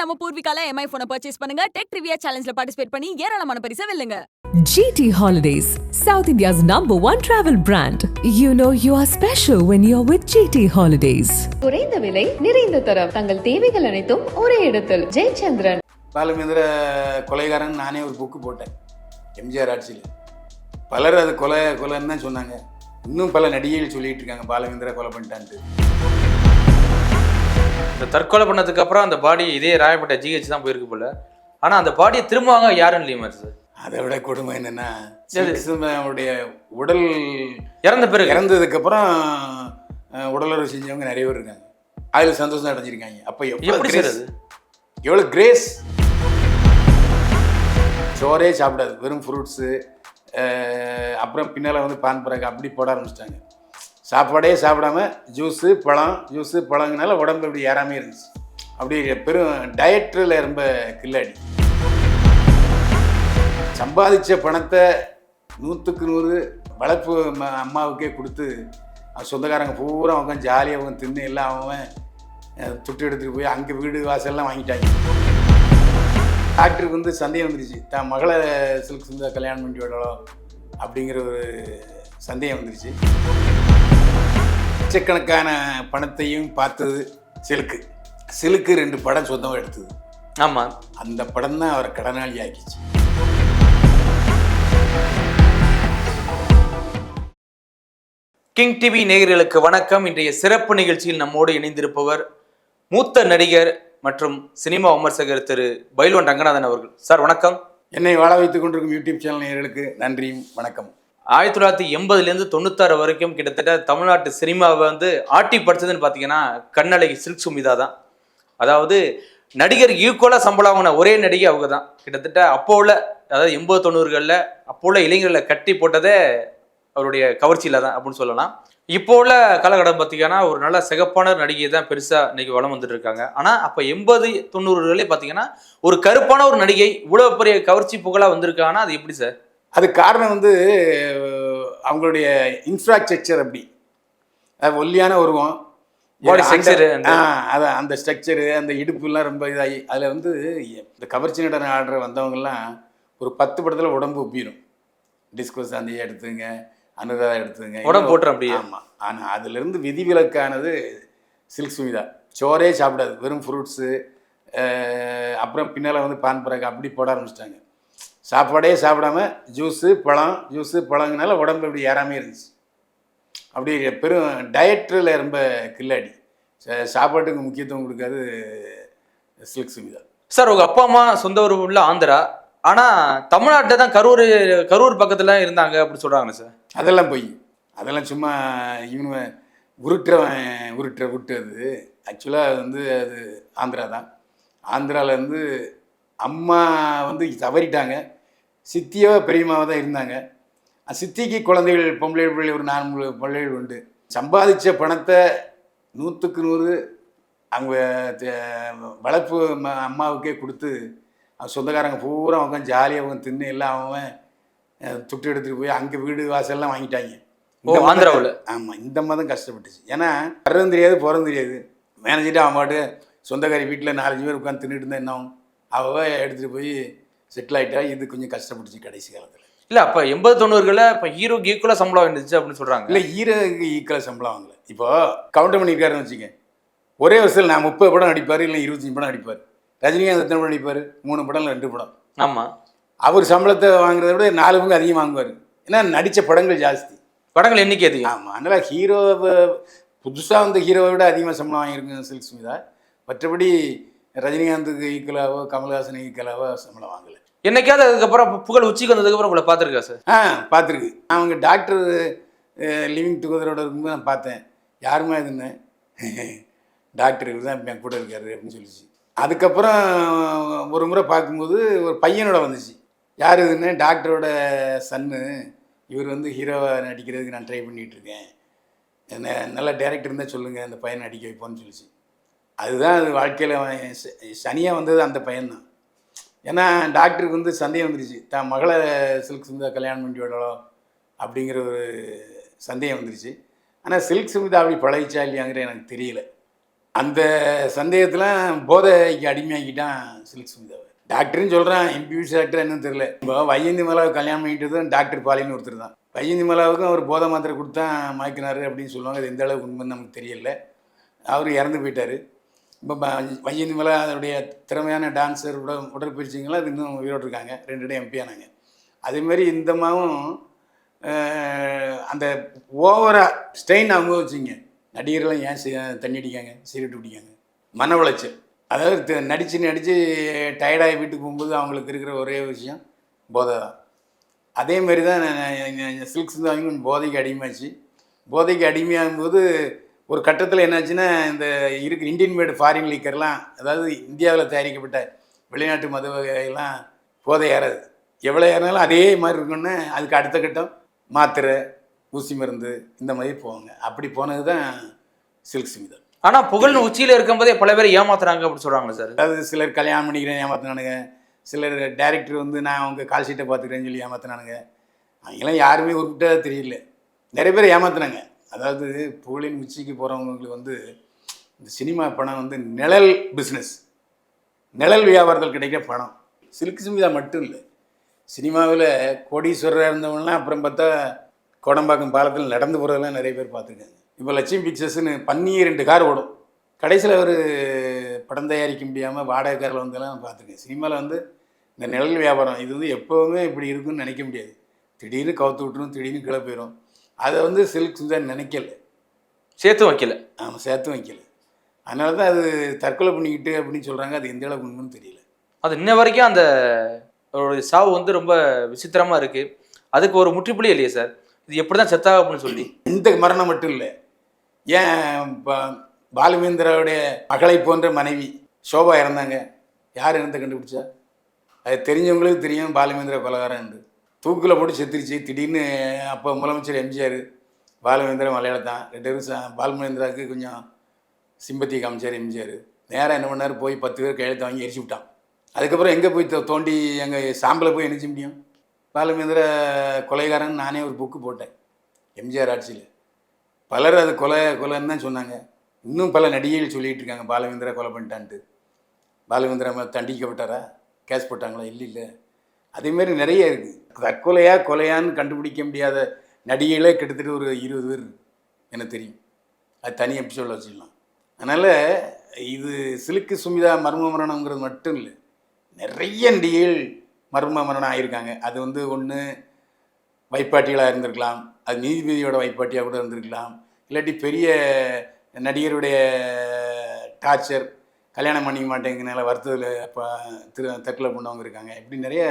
நம்ம பூர்விகால எம்ஐ போனை பர்ச்சேஸ் பண்ணுங்க. டெக் ட்ரிவியா சேலஞ்ச்ல பார்ட்டிசிபேட் பண்ணி ஏராளமான பரிசை வெல்லுங்க. GT Holidays, South India's number one travel brand. You know you are special when you're with GT Holidays. குறைந்த விலை நிறைந்த தரம். தங்கள் தேவைகள் அனைத்தும் ஒரே இடத்தில். ஜெயச்சந்திரன். பாலுமேந்திர கொலைகாரன் நானே ஒரு புக்கு போட்டேன். எம்ஜிஆர் ஆட்சியில். பலர் அது கொலை கொலைன்னு தான் சொன்னாங்க. இன்னும் பல நடிகைகள் சொல்லிட்டு இருக்காங்க பாலமேந்திர கொலை பண்ணிட்டான்ட்டு. இந்த தற்கொலை பண்ணதுக்கு அப்புறம் அந்த பாடி இதே ராயப்பட்ட ஜிஹெச் தான் போயிருக்கு போல. ஆனா அந்த பாடியை திரும்ப வாங்க யாரும் இல்லையா சார் அதை விட கொடுமை என்னன்னா. அவருடைய உடல் இறந்த பிறகு. இறந்ததுக்கப்புறம் அஹ், உடலுறவு செஞ்சவங்க நிறைய பேர் இருக்காங்க. அதில் சந்தோஷம் அடைஞ்சிருக்காங்க. அப்போ எப்படி கிரேஸ் எவ்வளோ கிரேஸ் சோறே சாப்பிடாது. வெறும் ஃப்ரூட்ஸு அப்புறம் பின்னால் வந்து பான் பராக் அப்படி போட ஆரம்பிச்சிட்டாங்க. சாப்பாடே சாப்பிடாம ஜூஸு பழம் ஜூஸு பழங்கனால உடம்பு இப்படி ஏறாமே இருந்துச்சு. அப்படி பெரும் டயட்டில் ரொம்ப கில்லாடி. சம்பாதிச்ச பணத்தை நூற்றுக்கு நூறு வளர்ப்பு அம்மாவுக்கே கொடுத்து சொந்தக்காரங்க பூரா அவங்க ஜாலியாக அவங்க தின்னு எல்லாம் அவன் துட்டு எடுத்துகிட்டு போய் அங்கே வீடு வாசல்லாம் வாங்கிட்டாங்க. டாக்டருக்கு வந்து சந்தேகம் வந்துருச்சு. தான் மகளை சில்க் சிந்தா கல்யாணம் பண்ணி விடலாம் அப்படிங்கிற ஒரு சந்தேகம் வந்துருச்சு. லட்சக்கணக்கான பணத்தையும் பார்த்தது சிலுக்கு. சிலுக்கு ரெண்டு படம் சொந்தமாக எடுத்தது. ஆமா. அந்த படம் தான் அவரை கடனாளி ஆக்கிச்சு. கிங் டிவி நேயர்களுக்கு வணக்கம். இன்றைய சிறப்பு நிகழ்ச்சியில் நம்மோடு இணைந்திருப்பவர் மூத்த நடிகர் மற்றும் சினிமா விமர்சகர் திரு பைல்வன் ரங்கநாதன் அவர்கள். சார் வணக்கம். என்னை வாழ வைத்துக் கொண்டிருக்கும் யூடியூப் சேனல் நேயர்களுக்கு நன்றியும் வணக்கம் ஆயிரத்தி தொள்ளாயிரத்தி எண்பதுலேருந்து தொண்ணூத்தாறு வரைக்கும் கிட்டத்தட்ட தமிழ்நாட்டு சினிமாவை வந்து ஆட்டி படித்ததுன்னு பார்த்தீங்கன்னா கண்ணழகி சில்க் சுமிதா தான். அதாவது நடிகர் ஈக்குவலாக சம்பளம் வாங்கின ஒரே நடிகை அவங்க தான் கிட்டத்தட்ட அப்போ உள்ள அதாவது எண்பது தொண்ணூறுகளில் அப்போ உள்ள இளைஞர்களை கட்டி போட்டதே அவருடைய கவர்ச்சியில் தான் அப்படின்னு சொல்லலாம். இப்போ உள்ள காலகட்டம் பார்த்தீங்கன்னா ஒரு நல்ல சிகப்பான நடிகை தான் பெருசாக இன்னைக்கு வளம் வந்துட்டு இருக்காங்க. ஆனால் அப்போ எண்பது தொண்ணூறுகளே பார்த்தீங்கன்னா ஒரு கருப்பான ஒரு நடிகை இவ்வளோ பெரிய கவர்ச்சி புகழாக வந்திருக்காங்கன்னா அது எப்படி சார்? அது காரணம் வந்து அவங்களுடைய இன்ஃப்ராஸ்ட்ரக்சர் அப்படி. அது ஒல்லியான உருவம். அந்த- அதான் அந்த ஸ்ட்ரக்சரு அந்த இடுப்புலாம் ரொம்ப இதாகி அதில் வந்து இந்த கவர்ச்சி நடன ஆடுற வந்தவங்கெல்லாம் ஒரு பத்து படத்தில் உடம்பு ஒப்பிடும் டிஸ்கோ சாந்தியை எடுத்துங்க அனுராதா எடுத்துங்க. உடம்பு போட்டுரும் அப்படியே. ஆமாம் ஆனால் அதுலேருந்து விதிவிலக்கானது சில்க் சுமிதா சோறே சாப்பிடாது. வெறும் ஃப்ரூட்ஸு அப்புறம் பின்னால் வந்து பான் பராக் அப்படி போட ஆரம்பிச்சிட்டாங்க. சாப்பாடே சாப்பிடாம ஜூஸு பழம் ஜூஸு பழங்கனால உடம்பு இப்படி ஏறாமே இருந்துச்சு. அப்படி பெரும் டயட்டில் ரொம்ப கில்லாடி. சா- சாப்பாட்டுக்கு முக்கியத்துவம் கொடுக்காது சில்க் சுமிதா. சார் உங்க அப்பா அம்மா சொந்த ஊர் உள்ள ஆந்திரா. ஆனா தமிழ்நாட்டில் தான் கரூர் கரூர் பக்கத்துல இருந்தாங்க அப்படி சொல்றாங்க சார். அதெல்லாம் பொய். அதெல்லாம் சும்மா இவனு உருட்டுறவன் உருட்டுற உருட்டு அது. ஆக்சுவலாக வந்து அது ஆந்திரா தான். ஆந்திராவிலேருந்து அம்மா வந்து தவறிட்டாங்க. சித்தியோ பெரியம்மாவோ தான் இருந்தாங்க. சித்திக்கு குழந்தைகள் பொம்பளை பிள்ளை ஒரு நான்கு பிள்ளைகள் உண்டு. சம்பாதிச்ச பணத்தை நூற்றுக்கு நூறு அவங்க வளர்ப்பு அம்மாவுக்கே கொடுத்து அவங்க சொந்தக்காரங்க பூரா அவங்க ஜாலியாக அவங்க தின்னு எல்லாம் அவன் துட்டு எடுத்துகிட்டு போய் அங்கே வீடு வாசல்லாம் வாங்கிட்டாங்க. ஆந்திராவுல? ஆமாம் இந்த மாதிரி கஷ்டப்பட்டுச்சு. ஏன்னா வர்றதும் தெரியாது போகிறதும் தெரியாது. மேனேஜர்ட்டு அவன் பாட்டு சொந்தக்காரி வீட்டில் நாலஞ்சு பேர் உட்காந்து தின்னுட்டு இருந்தா என்ன ஆகும்? அவ எடுத்துகிட்டு போய் செட்டில் ஆகிட்டா இது கொஞ்சம் கஷ்டப்பட்டுச்சு கடைசி காலத்தில். இல்ல அப்ப எண்பது தொண்ணூறுகளில் இப்ப ஹீரோக்கு ஈக்குவலா சம்பளம் இருந்துச்சு அப்படின்னு சொல்றாங்க. இல்லை ஹீரோக்கு ஈக்குவலாக சம்பளம் வாங்கல. இப்போ கவுண்டர் பண்ணியிருக்காருன்னு வச்சுக்க ஒரே வருஷத்தில் நான் முப்பது படம் நடிப்பார் இல்லை இருபத்தஞ்சி படம் நடிப்பார். ரஜினிகாந்த் எத்தனை படம் நடிப்பார்? மூணு படம் ரெண்டு படம். ஆமா. அவர் சம்பளத்தை வாங்குறத விட நாலு பங்கு அதிகம் வாங்குவார். ஏன்னா நடித்த படங்கள் ஜாஸ்தி. படங்கள் எண்ணிக்கை அதிகம். ஆமாம் அதனால் ஹீரோவை புதுசாக வந்த ஹீரோவை விட அதிகமாக சம்பளம் வாங்கியிருக்குங்க சில்க் ஸ்மிதா மற்றபடி ரஜினிகாந்துக்கு ஈக்குவலாவோ கமல்ஹாசனுக்கு ஈக்குவலாவோ சம்பளம் வாங்கலை. என்னைக்காவது அதுக்கப்புறம் புகழ் உச்சிக்கு வந்ததுக்கு அப்புறம் உங்களை பார்த்துருக்கா சார்? ஆ பார்த்துருக்கு. அவங்க டாக்டர் லிவிங் டுகெதரோட இருக்கும்போது நான் பார்த்தேன். யாருமே இதுன்னு டாக்டர் இவர் தான் என் கூட இருக்காரு அப்படின்னு சொல்லிச்சு. அதுக்கப்புறம் ஒரு முறை பார்க்கும்போது ஒரு பையனோட வந்துச்சு. யார் இதுன்னு டாக்டரோட சன்னு. இவர் வந்து ஹீரோவை நடிக்கிறதுக்கு நான் ட்ரை பண்ணிகிட்டு இருக்கேன். என்ன நல்ல டேரக்டர் இருந்தால் சொல்லுங்கள் அந்த பையனை நடிக்க வைப்போன்னு சொல்லிச்சு. அதுதான் அது வாழ்க்கையில் சனியாக வந்தது அந்த பையன்தான். ஏன்னா டாக்டருக்கு வந்து சந்தேகம் வந்துருச்சு. தான் மகளை சில்க் சுமிதா கல்யாணம் பண்ணி விடலோ அப்படிங்கிற ஒரு சந்தேகம் வந்துருச்சு. ஆனால் சில்க் சுமிதா அப்படி பழகிச்சா இல்லையாங்கிற எனக்கு தெரியல. அந்த சந்தேகத்தில் போதைக்கு அடிமையாக்கிட்டான் சில்க் சுமிதாவை. டாக்டர்னு சொல்கிறான் எம்பிபிஎஸ் டாக்டர் என்னன்னு தெரியல. இப்போ வையந்தி மலாவை கல்யாணம் பண்ணிக்கிட்டதும் டாக்டர் பாலின்னு ஒருத்தர் தான். வையந்தி மலாவுக்கும் அவர் போதை மாத்திரை கொடுத்தா மயக்கினார் அப்படின்னு சொல்லுவாங்க. அது எந்த அளவுக்கு உண்மைன்னு நமக்கு தெரியல. அவர் இறந்து போயிட்டார். இப்போ வையந்தி அதனுடைய திறமையான டான்ஸர் உட உடற்பயிற்சிங்களாம் அது இன்னும் உயிரோடு இருக்காங்க. ரெண்டு இடம் எம்பியானாங்க அதேமாரி இந்த அம்மாவும் அந்த ஓவராக ஸ்ட்ரெயின் அனுபவிச்சிங்க. நடிகர்லாம் ஏன் தண்ணி அடிக்காங்க சிகரெட் பிடிக்காங்க? மன உளைச்சல். அதாவது நடித்து நடித்து டயர்டாகி வீட்டுக்கு போகும்போது அவங்களுக்கு இருக்கிற ஒரே விஷயம் போதை தான். அதே மாதிரி தான் சில்க்ஸ் தான் கொஞ்சம் போதைக்கு அடிமையாச்சு. போதைக்கு அடிமையாகும்போது ஒரு கட்டத்தில் என்னாச்சுன்னா இந்த இருக்கு இந்தியன் மேடு ஃபாரின் லீக்கர்லாம் அதாவது இந்தியாவில் தயாரிக்கப்பட்ட வெளிநாட்டு மது வகையெல்லாம் போதை ஏறாது. எவ்வளோ ஏறினாலும் அதே மாதிரி இருக்குன்னு அதுக்கு அடுத்த கட்டம் மாத்திரை ஊசி மருந்து இந்த மாதிரி போவாங்க. அப்படி போனது தான் சில்க் ஸ்மிதா ஆனா புகழ்னு உச்சியில இருக்கும்போதே பல பேர் ஏமாத்துறாங்க அப்படின்னு சொல்றாங்களே சார். அதாவது சிலர் கல்யாணம் பண்ணிக்கிறேன் ஏமாத்தினானுங்க. சிலர் டைரக்டர் வந்து நான் அவங்க கால் ஷீட்டை பார்த்துக்கிறேன்னு சொல்லி ஏமாத்தினானுங்க. அவங்கெல்லாம் யாருமே உருப்பிட்டா தெரியல. நிறைய பேர் ஏமாத்துனாங்க. அதாவது புகழின் உச்சிக்கு போகிறவங்களுக்கு வந்து இந்த சினிமா பணம் வந்து நிழல் பிஸ்னஸ் நிழல் வியாபாரத்தில் கிடைக்கிற பணம். சில்க் சுமிதா மட்டும் இல்லை. சினிமாவில் கோடீஸ்வரராக இருந்தவங்கலாம் அப்புறம் பார்த்தா கோடம்பாக்கம் பாலத்தில் நடந்து போகிறதெல்லாம் நிறைய பேர் பார்த்துருக்காங்க. இப்போ லட்சுமி பிக்சர்ஸ்னு பண்ணி ரெண்டு கார் ஓடும். கடைசியில் ஒரு படம் தயாரிக்க முடியாமல் வாடகை காரில் வந்தெல்லாம் பார்த்துருக்கேன். சினிமாவில் வந்து இந்த நிழல் வியாபாரம் இது வந்து எப்போவுமே இப்படி இருக்குன்னு நினைக்க முடியாது. திடீர்னு கவுத்து விட்டுரும் திடீர்னு கிளப்பிடும் போயிடும் அதை வந்து சில்க் சுந்தர் நினைக்கல. சேர்த்து வைக்கல. அவன் சேர்த்து வைக்கல. அதனால தான் அது தற்கொலை பண்ணிக்கிட்டு அப்படின்னு சொல்கிறாங்க அது எந்த அளவுக்கு உண்மைன்னு தெரியல. அது இன்ன வரைக்கும் அந்த அவருடைய சாவு வந்து ரொம்ப விசித்திரமா இருக்கு. அதுக்கு ஒரு முற்றுப்புள்ளி இல்லையே சார்? இது எப்படிதான் செத்தாக அப்படின்னு சொல்லி. இந்த மரணம் மட்டும் இல்லை. ஏன் ப- பாலுமேந்திராவுடைய மகளை போன்ற மனைவி சோபா இறந்தாங்க. யார் இறந்த கண்டுபிடிச்சா? அது தெரிஞ்சவங்களுக்கு தெரியும். பாலுமேந்திரா கொலகாரன் தூக்கில் போட்டு செத்துருச்சு. திடீர்னு அப்போ முதலமைச்சர் எம்ஜிஆர் பாலமேந்திரன் மலையாளத்தான் ரெண்டு பேரும் ச- கொஞ்சம் சிம்பத்தி காமிச்சார் எம்ஜிஆர். நேராக என்ன பண்ணார்? போய் பத்து பேர் கையெழுத்து வாங்கி எரிச்சு விட்டான். அதுக்கப்புறம் எங்கே போய் தோ- தோண்டி எங்கள் சாம்பலை போய் என்ன முடியும்? பாலமேந்திர கொலைகாரன் நானே ஒரு புக்கு போட்டேன். எம்ஜிஆர் ஆட்சியில். பலர் அது கொலை கொலைன்னு தான் சொன்னாங்க. இன்னும் பல நடிகைகள் சொல்லிகிட்டு இருக்காங்க. பாலவேந்திரா கொலை பண்ணிட்டான்ட்டு. பாலவேந்திரா தண்டிக்கப்பட்டாரா? கேஸ் போட்டாங்களா? இல்லை இல்லை. அதேமாரி நிறைய இருக்குது தற்கொலையா கொலையான்னு கண்டுபிடிக்க முடியாத நடிகைகளே கிட்டத்தட்ட ஒரு இருபது பேர் எனக்கு தெரியும். அது தனி எபிசோடில் வச்சுக்கலாம். அதனால் இது சிலுக்கு சுமிதா மர்ம மரணங்கிறது மட்டும் இல்லை நிறைய நடிகைகள் மர்ம மரணம் ஆகியிருக்காங்க அது வந்து ஒன்று வைப்பாட்டிகளாக இருந்திருக்கலாம். அது நீதிபதியோட வைப்பாட்டியாக கூட இருந்திருக்கலாம். இல்லாட்டி பெரிய நடிகருடைய டார்ச்சர் கல்யாணம் பண்ணிக்க மாட்டேங்கனால வருத்தத்தில் இப்போ திரு தற்கொலை பண்ணவங்க இருக்காங்க. இப்படி நிறைய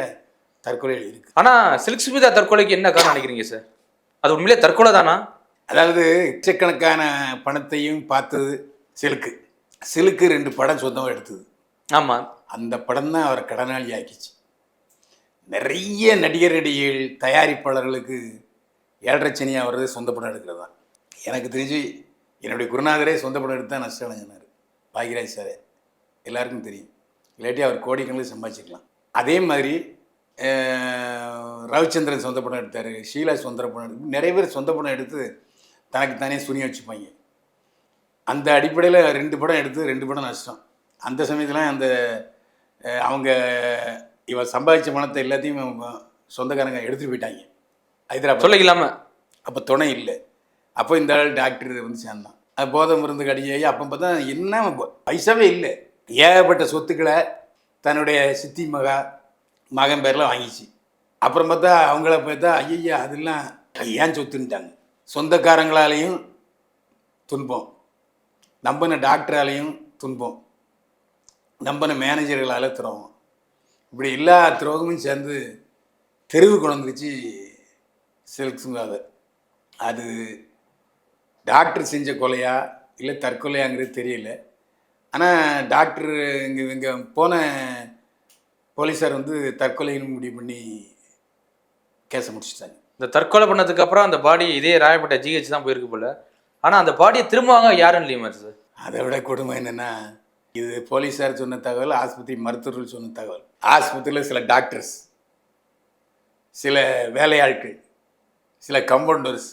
தற்கொலைகள் இருக்குது ஆனா சில்க் சுமிதா தற்கொலைக்கு என்ன காரணம் நினைக்கிறீங்க சார் அது உண்மையிலே தற்கொலை தானா? அதாவது லட்சக்கணக்கான பணத்தையும் பார்த்தது சிலுக்கு சிலுக்கு ரெண்டு படம் சொந்தமாக எடுத்தது. ஆமா. அந்த படம் தான் அவரை கடனாளி ஆக்கிச்சு. நிறைய நடிகர் நடிகைகள் தயாரிப்பாளர்களுக்கு ஏழரை சனியாக வர்றது சொந்த படம் எடுக்கிறது. தான் எனக்கு தெரிஞ்சு என்னுடைய குருநாதரே சொந்த படம் எடுத்து தான் நஷ்டம் அடைஞ்சினார். பாக்யராஜ் சார். எல்லாருக்கும் தெரியும். இல்லாட்டி அவர் கோடிக்கணக்கில் சம்பாதிச்சிக்கலாம். அதே மாதிரி ரவிச்சந்திரன் சொந்த படம் எடுத்தார் ஷீலா சொந்த படம் எடுத்து நிறைய பேர் சொந்த படம் எடுத்து தனக்கு தானே சுனி வச்சுப்பாங்க. அந்த அடிப்படையில் ரெண்டு படம் எடுத்து ரெண்டு படம் நஷ்டம். அந்த சமயத்தில் அந்த அவங்க இவன் சம்பாதிச்ச பணத்தை எல்லாத்தையும் சொந்தக்காரங்க எடுத்துகிட்டு போயிட்டாங்க. ஹைதராபாத். சொல்லிக்கலாம? அப்போ துணை இல்லை. அப்போ இந்த ஆள் டாக்டர் வந்து சேர்ந்தான். அது போதை மருந்து கடியாகி அப்போ பார்த்தா என்ன பைசாவே இல்லை. ஏகப்பட்ட சொத்துக்களை தன்னுடைய சித்தி மகா மகன் பேரில் வாங்கிச்சு. அப்புறம் பார்த்தா அவங்கள பார்த்தா ஐயா அதெல்லாம் ஏன் சொத்துன்ட்டாங்க. சொந்தக்காரங்களாலேயும் துன்பம். நம்பின டாக்டராலையும் துன்பம். நம்பின மேனேஜர்களால் துரோகம். இப்படி எல்லா துரோகமும் சேர்ந்து தெருவு கொண்டுச்சு வந்துருச்சு சில்க் அது டாக்டர் செஞ்ச கொலையா இல்லை தற்கொலையாங்கிறது தெரியல. ஆனால் டாக்டர் இங்கே இங்கே போன போலீஸார் வந்து தற்கொலைன்னு முடிவு பண்ணி கேஸை முடிச்சிட்டாங்க. இந்த தற்கொலை பண்ணதுக்கு அப்புறம் அந்த பாடி இதே ராயப்பட்ட ஜிஹெச் தான் போயிருக்கு போல. ஆனா அந்த பாடியை திரும்ப வாங்க யாரும் இல்லையா சார் அதை விட கொடுமை என்னென்னா இது போலீஸார் சொன்ன தகவல் ஆஸ்பத்திரி மருத்துவர்கள் சொன்ன தகவல். ஆஸ்பத்திரியில் சில டாக்டர்ஸ் சில வேலையாட்கள் சில கம்பவுண்டர்ஸ்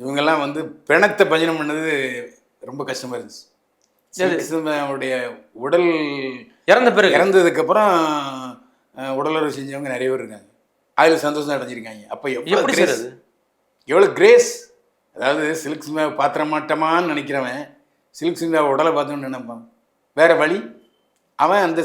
இவங்கெல்லாம் வந்து பிணத்தை பஜனம் பண்ணது ரொம்ப கஷ்டமாக இருந்துச்சு. சில்க்ஸ்மிதாவுடைய உடல் இறந்த பிறகு. இறந்ததுக்கப்புறம் உடலுறவு செஞ்சவங்க நிறைய பேர் இருக்காங்க. அதில் சந்தோஷம் அடைஞ்சிருக்காங்க. அப்போ எவ்வளோ கிரேஸ் எவ்வளோ கிரேஸ் அதாவது சில்க் சினிமா பாத்திர மாட்டோமான்னு நினைக்கிறவன் சில்க் சினிமா உடலை பார்த்தோன்னு நினைப்பான். வேற வழி? அவன் அந்த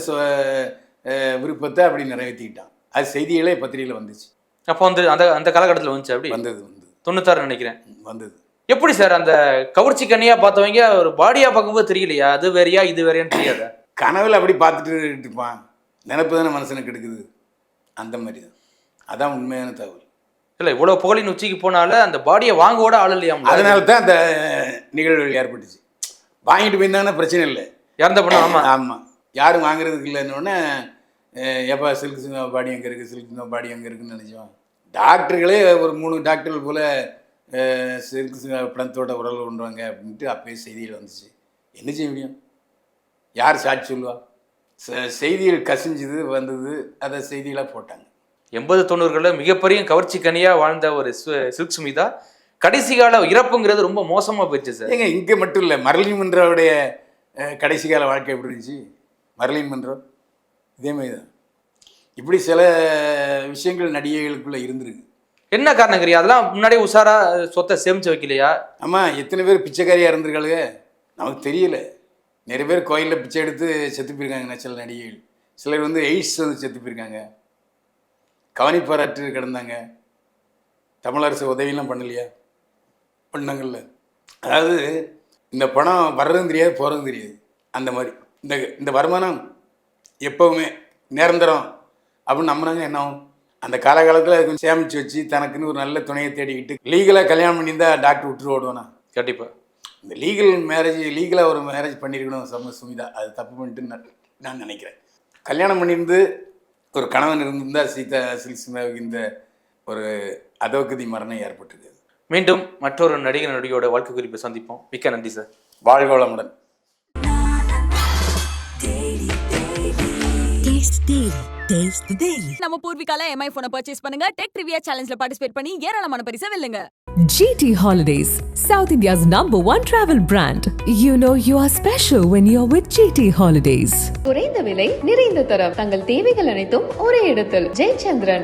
விருப்பத்தை அப்படி நிறைவேற்றிக்கிட்டான். அது செய்திகளே பத்திரிகையில் வந்துச்சு. அப்போ வந்து அந்த அந்த காலகட்டத்தில் வந்துச்சு அப்படி? வந்தது வந்தது. தொண்ணூத்தாறு நினைக்கிறேன். வந்தது. எப்படி சார் அந்த கவர்ச்சி கண்ணியா பார்த்தவங்க ஒரு பாடியா பார்க்கும்போது தெரியலையா? அது வேறையா இது வேறையான்னு தெரியாதா? கனவுல அப்படி பார்த்துட்டு இருப்பான். நினப்பு தானே மனசனுக்கு எடுக்குது அந்த மாதிரி தான் அதான் உண்மையான தகவல். இல்ல இவ்வளவு புகழின் உச்சிக்கு போனால அந்த பாடியை வாங்கோட ஆள் இல்லையா அதனால தான் அந்த நிகழ்வுகள் ஏற்பட்டுச்சு. வாங்கிட்டு போயிருந்தாங்கன்னா பிரச்சனை இல்லை. இறந்த பண்ண ஆமா. ஆமாம் யாரும் வாங்குறதுக்கு இல்லைன்னொடனே எப்போ சில்க் சினிமா பாடி எங்கே இருக்குது சில்க் சினிமா பாடி எங்கே இருக்குன்னு நினச்சோம். டாக்டர்களே ஒரு மூணு டாக்டர்கள் போல் சினிமா படத்தோட உடல் கொண்டுவாங்க அப்படின்ட்டு அப்பயே செய்தியில் வந்துச்சு. என்ன செய்ய முடியும்? யார் சாட்சி சொல்லுவா? செ- செய்திகள் கசிஞ்சுது வந்தது அதை செய்திகளாக போட்டாங்க. எண்பது தொண்ணூறுகளில் மிகப்பெரிய கவர்ச்சி கனியா வாழ்ந்த ஒரு சில்க் சுமிதா கடைசி கால இறப்புங்கிறது ரொம்ப மோசமா போயிடுச்சு சார். ஏங்க இங்கே மட்டும் இல்லை மரலின் மன்றோடைய கடைசி கால வாழ்க்கை எப்படி இருந்துச்சு? மரலின் மன்றம் இதே மாதிரி தான் இப்படி சில விஷயங்கள் நடிகைகளுக்குள்ளே இருந்திருக்கு. என்ன காரணங்கிறியா அதெல்லாம் முன்னாடியே உஷாரா சொத்தை சேமிச்சு வைக்கலையா? ஆமாம் எத்தனை பேர் பிச்சைக்காரியாக இருந்திருக்காளுங்க? நமக்கு தெரியல. நிறைய பேர் கோயிலில் பிச்சை எடுத்து செத்து போயிருக்காங்க சில நடிகைகள். சிலர் வந்து எய்ட்ஸ் வந்து செத்து போயிருக்காங்க. கவனிப்பாராற்று கிடந்தாங்க. தமிழரசு உதவியெல்லாம் பண்ணலையா? பண்ணாங்கல்ல. அதாவது இந்த பணம் வர்றதும் தெரியாது போகிறதும் தெரியாது. அந்த மாதிரி. இந்த இந்த வருமானம் எப்போவுமே நிரந்தரம். அப்படின்னு நம்பினாங்க என்ன ஆகும்? அந்த காலகாலத்தில் அது கொஞ்சம் சேமித்து வச்சு தனக்குன்னு ஒரு நல்ல துணையை தேடிக்கிட்டு லீகலாக கல்யாணம் பண்ணியிருந்தா டாக்டர் விட்டுட்டு ஓடுவானா? கண்டிப்பா. இந்த லீகல் மேரேஜ் லீகலாக ஒரு மேரேஜ் பண்ணியிருக்கணும் சம சுமிதா. அது தப்பு பண்ணிட்டு நான் நான் நினைக்கிறேன். கல்யாணம் பண்ணியிருந்து ஒரு கணவன் இருந்திருந்தா சீதா சில்சிமாவுக்கு இந்த ஒரு அதோகதி மரணம் ஏற்பட்டிருக்குது மீண்டும் மற்றொரு நடிகர் நடிகையோட வாழ்க்கை குறிப்பை சந்திப்போம். மிக்க நன்றி சார் வாழ்க வளமுடன். Taste the Daily. நம்ம பூர்விகால எம்ஐ போனை பர்ச்சேஸ் பண்ணுங்க டெக் ட்ரிவியா சேலஞ்ச்ல பார்ட்டிசிபேட் பண்ணி ஏராளமான பரிசை வெல்லுங்க GT Holidays, South India's number one travel brand. You know you are special when you're with GT Holidays. குறைந்த விலை நிறைந்த தரம் தங்கள் தேவைகள் அனைத்தும் ஒரே இடத்தில் ஜெயச்சந்திரன்